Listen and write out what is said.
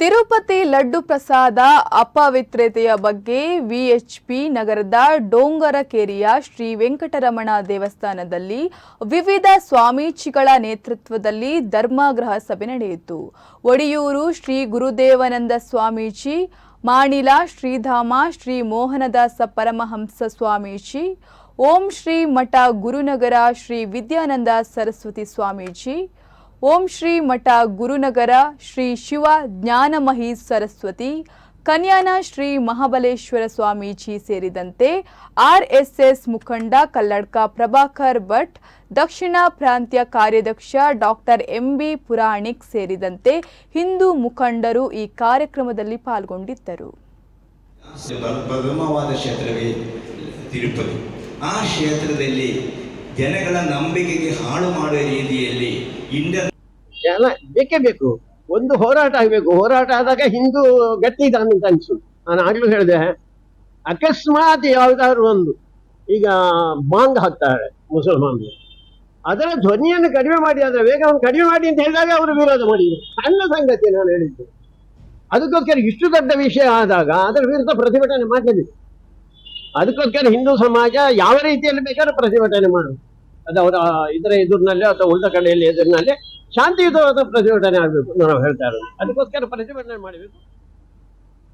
ತಿರುಪತಿ ಲಡ್ಡು ಪ್ರಸಾದ ಅಪವಿತ್ರತೆಯ ಬಗ್ಗೆ ವಿಎಚ್ಪಿ ನಗರದ ಡೋಂಗರಕೇರಿಯ ಶ್ರೀ ವೆಂಕಟರಮಣ ದೇವಸ್ಥಾನದಲ್ಲಿ ವಿವಿಧ ಸ್ವಾಮೀಜಿಗಳ ನೇತೃತ್ವದಲ್ಲಿ ಧರ್ಮಾಗ್ರಹ ಸಭೆ ನಡೆಯಿತು. ಒಡಿಯೂರು ಶ್ರೀ ಗುರುದೇವಾನಂದ ಸ್ವಾಮೀಜಿ, ಮಾಣಿಲ ಶ್ರೀಧಾಮ ಶ್ರೀ ಮೋಹನದಾಸ ಪರಮಹಂಸ ಸ್ವಾಮೀಜಿ, ಓಂ ಶ್ರೀ ಮಠ ಗುರುನಗರ ಶ್ರೀ ವಿದ್ಯಾನಂದ ಸರಸ್ವತಿ ಸ್ವಾಮೀಜಿ ಓಂ ಶ್ರೀ ಮಠ ಗುರುನಗರ ಶ್ರೀ ಶಿವ ಜ್ಞಾನಮಹಿ ಸರಸ್ವತಿ, ಕನ್ಯಾನ ಶ್ರೀ ಮಹಾಬಲೇಶ್ವರ ಸ್ವಾಮೀಜಿ ಸೇರಿದಂತೆ ಆರ್ಎಸ್ಎಸ್ ಮುಖಂಡ ಕಲ್ಲಡ್ಕ ಪ್ರಭಾಕರ್ ಭಟ್, ದಕ್ಷಿಣ ಪ್ರಾಂತ್ಯ ಕಾರ್ಯದಕ್ಷ ಡಾಕ್ಟರ್ ಎಂಬಿ ಪುರಾಣಿಕ್ ಸೇರಿದಂತೆ ಹಿಂದೂ ಮುಖಂಡರು ಈ ಕಾರ್ಯಕ್ರಮದಲ್ಲಿ ಪಾಲ್ಗೊಂಡಿದ್ದರು. ತಿರುಪತಿ. ಆ ಕ್ಷೇತ್ರದಲ್ಲಿ ಜನಗಳ ನಂಬಿಕೆಗೆ ಹಾಳು ಮಾಡುವ ರೀತಿಯಲ್ಲಿ ಇಂಡಿಯನ್ ಜನ ಬೇಕೇ ಬೇಕು? ಒಂದು ಹೋರಾಟ ಆಗಬೇಕು. ಹೋರಾಟ ಆದಾಗ ಹಿಂದೂ ಗಟ್ಟಿ ಇದ್ದಾನೆ ಅಂತ ಅನಿಸು ನಾನು ಆಗ್ಲೂ ಹೇಳಿದೆ. ಅಕಸ್ಮಾತ್ ಯಾವುದಾದ್ರು ಒಂದು. ಈಗ ಬಾಂಗ್ ಹಾಕ್ತಾರೆ ಮುಸಲ್ಮಾನರು. ಅದರ ಧ್ವನಿಯನ್ನು ಕಡಿಮೆ ಮಾಡಿ, ಅದರ ವೇಗವನ್ನು ಕಡಿಮೆ ಮಾಡಿ ಅಂತ ಹೇಳಿದಾಗ ಅವರು ವಿರೋಧ ಮಾಡಿದ್ರು. ಸಣ್ಣ ಸಂಗತಿ ನಾನು ಹೇಳಿದ್ದು. ಅದಕ್ಕೋಸ್ಕರ ಇಷ್ಟು ದೊಡ್ಡ ವಿಷಯ ಆದಾಗ ಅದರ ವಿರುದ್ಧ ಪ್ರತಿಭಟನೆ ಮಾಡಲೇಬೇಕು ಅದಕ್ಕೋಸ್ಕರ ಹಿಂದೂ ಸಮಾಜ ಯಾವ ರೀತಿಯಲ್ಲಿ ಬೇಕಾದ್ರೂ ಪ್ರತಿಭಟನೆ ಮಾಡುದು ಅದು ಅವರ ಇದರ ಎದುರಿನಲ್ಲೇ ಅಥವಾ ಉಳಿದ ಕಡೆಯಲ್ಲಿ ಎದುರಿನಲ್ಲಿ ಶಾಂತಿಯುತವಾದ ಪ್ರತಿಭಟನೆ ಆಗಬೇಕು ನಾವು ಹೇಳ್ತಾ ಇರೋದು. ಅದಕ್ಕೋಸ್ಕರ ಪ್ರತಿಭಟನೆ ಮಾಡಬೇಕು.